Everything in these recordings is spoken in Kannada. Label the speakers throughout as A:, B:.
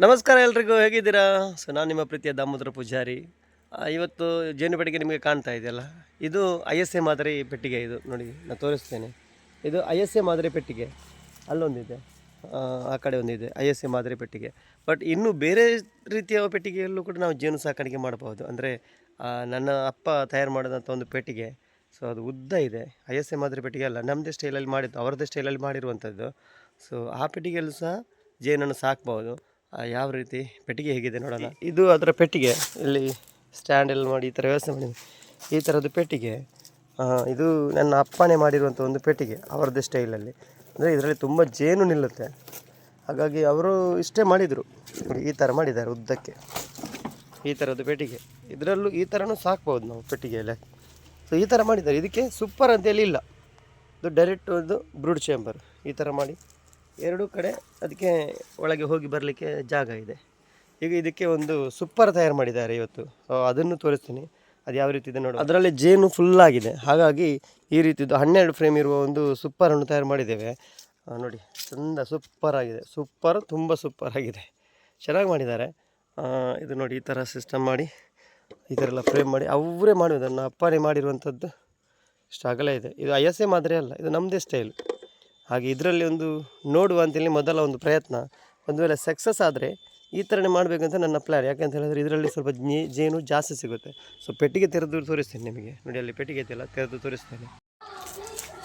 A: ನಮಸ್ಕಾರ ಎಲ್ರಿಗೂ ಹೇಗಿದ್ದೀರಾ? ಸೊ ನಾನು ನಿಮ್ಮ ಪ್ರೀತಿಯ ದಾಮೋದರ ಪೂಜಾರಿ. ಇವತ್ತು ಜೇನು ಪೆಟ್ಟಿಗೆ ನಿಮಗೆ ಕಾಣ್ತಾ ಇದೆಯಲ್ಲ ಇದು ಐ ಎಸ್ ಎ ಮಾದರಿ ಪೆಟ್ಟಿಗೆ ಇದು. ನೋಡಿ ನಾನು ತೋರಿಸ್ತೇನೆ. ಇದು ಐ ಎಸ್ ಎ ಮಾದರಿ ಪೆಟ್ಟಿಗೆ. ಅಲ್ಲೊಂದಿದೆ. ಆ, ಕಡೆ ಒಂದಿದೆ ಐ ಎಸ್ ಎ ಮಾದರಿ ಪೆಟ್ಟಿಗೆ. ಬಟ್ ಇನ್ನು ಬೇರೆ ರೀತಿಯ ಪೆಟ್ಟಿಗೆಯಲ್ಲೂ ಕೂಡ ನಾವು ಜೇನು ಸಾಕಾಣಿಕೆ ಮಾಡಬಹುದು. ಅಂದರೆ ನನ್ನ ಅಪ್ಪ ತಯಾರು ಮಾಡಿದಂಥ ಒಂದು ಪೆಟ್ಟಿಗೆ. ಸೊ ಅದು ಉದ್ದ ಇದೆ. ಐ ಎಸ್ ಎ ಮಾದರಿ ಪೆಟ್ಟಿಗೆ ಅಲ್ಲ ನಮ್ಮದೇ ಸ್ಟೈಲಲ್ಲಿ ಮಾಡಿದ್ದು ಅವರದ್ದೇ ಸ್ಟೈಲಲ್ಲಿ ಮಾಡಿರುವಂಥದ್ದು ಸೊ ಆ ಪೆಟ್ಟಿಗೆಯಲ್ಲೂ ಸಹ ಜೇನನ್ನು ಸಾಕ್ಬೋದು ಯಾವ ರೀತಿ ಪೆಟ್ಟಿಗೆ ಹೇಗಿದೆ ನೋಡೋಣ. ಇದು ಅದರ ಪೆಟ್ಟಿಗೆ. ಇಲ್ಲಿ ಸ್ಟ್ಯಾಂಡ್ ಎಲ್ಲ ಮಾಡಿ ಈ ಥರ ವ್ಯವಸ್ಥೆ ಮಾಡಿ ಈ ಥರದ್ದು ಪೆಟ್ಟಿಗೆ ಇದು ನನ್ನ ಅಪ್ಪನೇ ಮಾಡಿರುವಂಥ ಒಂದು ಪೆಟ್ಟಿಗೆ, ಅವರದ್ದೇ ಸ್ಟೈಲಲ್ಲಿ ಅಂದರೆ ಇದರಲ್ಲಿ ತುಂಬ ಜೇನು ನಿಲ್ಲುತ್ತೆ. ಹಾಗಾಗಿ ಅವರು ಇಷ್ಟೇ ಮಾಡಿದರು. ಈ ಥರ ಮಾಡಿದ್ದಾರೆ ಉದ್ದಕ್ಕೆ. ಈ ಥರದ್ದು ಪೆಟ್ಟಿಗೆ. ಇದರಲ್ಲೂ ಈ ಥರನೂ ಸಾಕ್ಬೋದು ನಾವು ಪೆಟ್ಟಿಗೆಯಲ್ಲಿ. ಸೊ ಈ ಥರ ಮಾಡಿದ್ದಾರೆ. ಇದಕ್ಕೆ ಸೂಪರ್ ಅಂತೇಳಿ ಇಲ್ಲ. ಇದು ಡೈರೆಕ್ಟ್ ಒಂದು ಬ್ರೂಡ್ ಚೇಂಬರ್ ಈ ಥರ ಮಾಡಿ. ಎರಡೂ ಕಡೆ ಅದಕ್ಕೆ ಒಳಗೆ ಹೋಗಿ ಬರಲಿಕ್ಕೆ ಜಾಗ ಇದೆ. ಈಗ ಇದಕ್ಕೆ ಒಂದು ಸುಪ್ಪರ್ ತಯಾರು ಮಾಡಿದ್ದಾರೆ ಇವತ್ತು. ಅದನ್ನು ತೋರಿಸ್ತೀನಿ. ಅದು ಯಾವ ರೀತಿ ಇದೆ ನೋಡಿ. ಅದರಲ್ಲಿ ಜೇನು ಫುಲ್ ಆಗಿದೆ. ಹಾಗಾಗಿ ಈ ರೀತಿದು ಹನ್ನೆರಡು ಫ್ರೇಮ್ ಇರುವ ಒಂದು ಸುಪ್ಪರನ್ನು ತಯಾರು ಮಾಡಿದ್ದೇವೆ. ನೋಡಿ, ಚಂದ ಸೂಪರ್ ಆಗಿದೆ. ಸೂಪರ್, ತುಂಬ ಸೂಪರ್ ಆಗಿದೆ. ಚೆನ್ನಾಗಿ ಮಾಡಿದ್ದಾರೆ. ಇದು ನೋಡಿ, ಈ ಥರ ಸಿಸ್ಟಮ್ ಮಾಡಿ, ಈ ಥರ ಎಲ್ಲ ಫ್ರೇಮ್ ಮಾಡಿ, ಅವರೇ ಮಾಡುವುದನ್ನು ಅಪ್ಪನೇ ಮಾಡಿರುವಂಥದ್ದು ಸ್ಟ್ರಗಲೇ ಇದೆ. ಇದು ಐ ಎಸ್ ಎ ಮಾದರಿ ಅಲ್ಲ ಇದು ನಮ್ಮದೇ ಸ್ಟೈಲ್ ಹಾಗೆ ಇದರಲ್ಲಿ ಒಂದು ನೋಡುವ ಅಂತೇಳಿ ಮೊದಲ ಒಂದು ಪ್ರಯತ್ನ. ಒಂದು ವೇಳೆ ಸಕ್ಸಸ್ ಆದರೆ ಈ ಥರನೇ ಮಾಡಬೇಕಂತ ನನ್ನ ಪ್ಲ್ಯಾನ್ ಯಾಕೆಂತ ಹೇಳಿದ್ರೆ ಇದರಲ್ಲಿ ಸ್ವಲ್ಪ ಜೇನು ಜಾಸ್ತಿ ಸಿಗುತ್ತೆ. ಸೊ ಪೆಟ್ಟಿಗೆ ತೆರೆದು ತೋರಿಸ್ತೀನಿ ನಿಮಗೆ. ನೋಡಿ ಅಲ್ಲಿ ಪೆಟ್ಟಿಗೆ ಇದೆಯಲ್ಲ ತೆರೆದು ತೋರಿಸ್ತೇನೆ.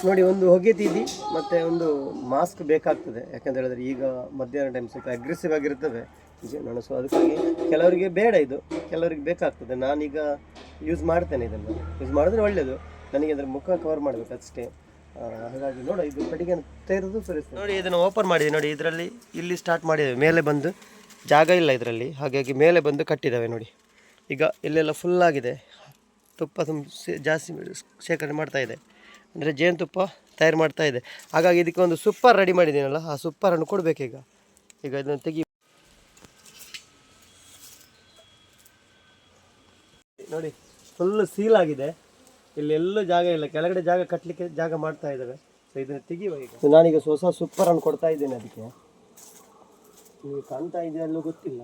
A: ನೋಡಿ, ಒಂದು ಹೊಗೆ ತೀದಿ, ಮತ್ತು ಒಂದು ಮಾಸ್ಕ್ ಬೇಕಾಗ್ತದೆ. ಯಾಕಂತ ಹೇಳಿದ್ರೆ ಈಗ ಮಧ್ಯಾಹ್ನ ಟೈಮ್ ಸ್ವಲ್ಪ ಅಗ್ರೆಸಿವ್ ಆಗಿರ್ತವೆ ಜೇನು ಸೊ ಅದಕ್ಕಾಗಿ ಕೆಲವರಿಗೆ ಬೇಡ ಇದು. ಕೆಲವರಿಗೆ ಬೇಕಾಗ್ತದೆ. ನಾನೀಗ ಯೂಸ್ ಮಾಡ್ತೇನೆ ಇದನ್ನು. ಯೂಸ್ ಮಾಡಿದ್ರೆ ಒಳ್ಳೆಯದು ನನಗೆ ಅದರ ಮುಖ ಕವರ್ ಮಾಡಬೇಕು ಅಷ್ಟೇ. ಹಾಗಾಗಿ ನೋಡಿ, ಇದು ಪೆಟ್ಟಿಗೆ ತೆರೆದು ನೋಡಿ, ಇದನ್ನು ಓಪನ್ ಮಾಡಿದೆ ನೋಡಿ, ಇದರಲ್ಲಿ ಇಲ್ಲಿ ಸ್ಟಾರ್ಟ್ ಮಾಡಿದ್ದೇವೆ. ಮೇಲೆ ಬಂದು ಜಾಗ ಇಲ್ಲ ಇದರಲ್ಲಿ. ಹಾಗಾಗಿ ಮೇಲೆ ಬಂದು ಕಟ್ಟಿದ್ದಾವೆ, ನೋಡಿ. ಈಗ ಇಲ್ಲೆಲ್ಲ ಫುಲ್ ಆಗಿದೆ. ತುಪ್ಪ ಜಾಸ್ತಿ ಶೇಖರಣೆ ಮಾಡ್ತಾ ಇದೆ. ಅಂದರೆ ಜೇನುತುಪ್ಪ ತಯಾರು ಮಾಡ್ತಾ ಇದೆ. ಹಾಗಾಗಿ ಇದಕ್ಕೆ ಒಂದು ಸೂಪರ್ ರೆಡಿ ಮಾಡಿದ್ದೀನಲ್ಲ, ಆ ಸೂಪರನ್ನು ಕೊಡಬೇಕೀಗ. ಈಗ ಇದನ್ನು ತೆಗಿ ನೋಡಿ ಫುಲ್ ಸೀಲ್ ಆಗಿದೆ. ಇಲ್ಲಿ ಎಲ್ಲೂ ಜಾಗ ಇಲ್ಲ. ಕೆಳಗಡೆ ಜಾಗ ಕಟ್ಟಲಿಕ್ಕೆ ಜಾಗ ಮಾಡ್ತಾ ಇದ್ದಾವೆ ಸೊ ಇದನ್ನು ತೆಗಿಯುವ ಈಗ. ನಾನೀಗ ಹೊಸ ಸೂಪರನ್ನು ಕೊಡ್ತಾ ಇದ್ದೇನೆ ಅದಕ್ಕೆ. ನೀವು ಕಾಣ್ತಾ ಇದೆಯಲ್ಲೂ ಗೊತ್ತಿಲ್ಲ.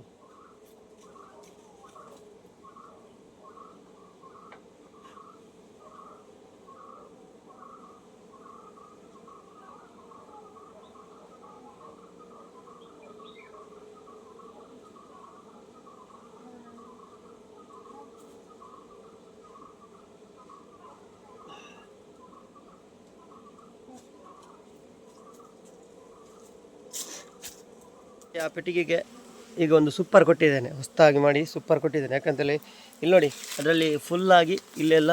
A: ಆ ಪೆಟ್ಟಿಗೆಗೆ ಈಗ ಒಂದು ಸೂಪರ್ ಕೊಟ್ಟಿದ್ದೇನೆ. ಹೊಸದಾಗಿ ಮಾಡಿ ಸೂಪರ್ ಕೊಟ್ಟಿದ್ದೇನೆ. ಯಾಕಂತೇಳಿ, ಇಲ್ಲಿ ನೋಡಿ, ಅದರಲ್ಲಿ ಫುಲ್ಲಾಗಿ ಇಲ್ಲೆಲ್ಲ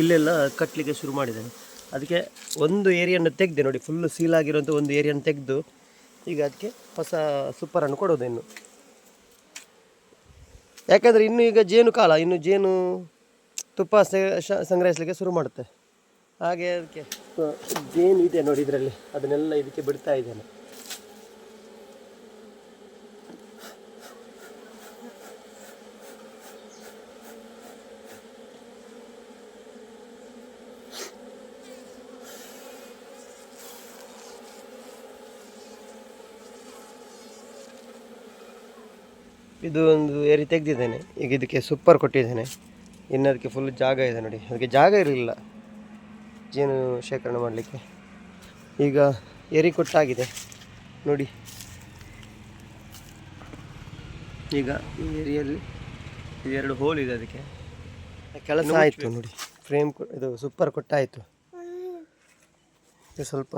A: ಇಲ್ಲೆಲ್ಲ ಕಟ್ಟಲಿಕ್ಕೆ ಶುರು ಮಾಡಿದ್ದೇನೆ. ಅದಕ್ಕೆ ಒಂದು ಏರಿಯನ್ನು ತೆಗೆದೆ ನೋಡಿ ಫುಲ್ಲು ಸೀಲ್ ಆಗಿರುವಂಥ ಒಂದು ಏರಿಯನ್ನು ತೆಗೆದು ಈಗ ಅದಕ್ಕೆ ಹೊಸ ಸೂಪರನ್ನು ಕೊಡೋದು ಇನ್ನು. ಯಾಕಂದರೆ ಇನ್ನು ಈಗ ಜೇನು ಕಾಲ, ಇನ್ನು ಜೇನು ತುಪ್ಪ ಸಂಗ್ರಹಿಸಲಿಕ್ಕೆ ಶುರು ಮಾಡುತ್ತೆ. ಹಾಗೆ ಅದಕ್ಕೆ, ಜೇನು ಇದೆ ನೋಡಿ ಇದರಲ್ಲಿ. ಅದನ್ನೆಲ್ಲ ಇದಕ್ಕೆ ಬಿಡ್ತಾ ಇದ್ದೇನೆ. ಇದು ಒಂದು ಏರಿ ತೆಗೆದಿದ್ದೇನೆ. ಈಗ ಇದಕ್ಕೆ ಸೂಪರ್ ಕೊಟ್ಟಿದ್ದೇನೆ. ಇನ್ನು ಅದಕ್ಕೆ ಫುಲ್ ಜಾಗ ಇದೆ ನೋಡಿ. ಅದಕ್ಕೆ ಜಾಗ ಇರಲಿಲ್ಲ. ಜೇನು ಶೇಖರಣೆ ಮಾಡಲಿಕ್ಕೆ. ಈಗ ಏರಿ ಕೊಟ್ಟಾಗಿದೆ. ನೋಡಿ. ಈಗ ಈ ಏರಿಯಲ್ಲಿ ಎರಡು ಹೋಲ್ ಇದೆ ಅದಕ್ಕೆ. ಕೆಲಸ ಆಯಿತು ನೋಡಿ. ಫ್ರೇಮ್ ಇದು ಸೂಪರ್ ಕೊಟ್ಟಾಯಿತು. ಇದು ಸ್ವಲ್ಪ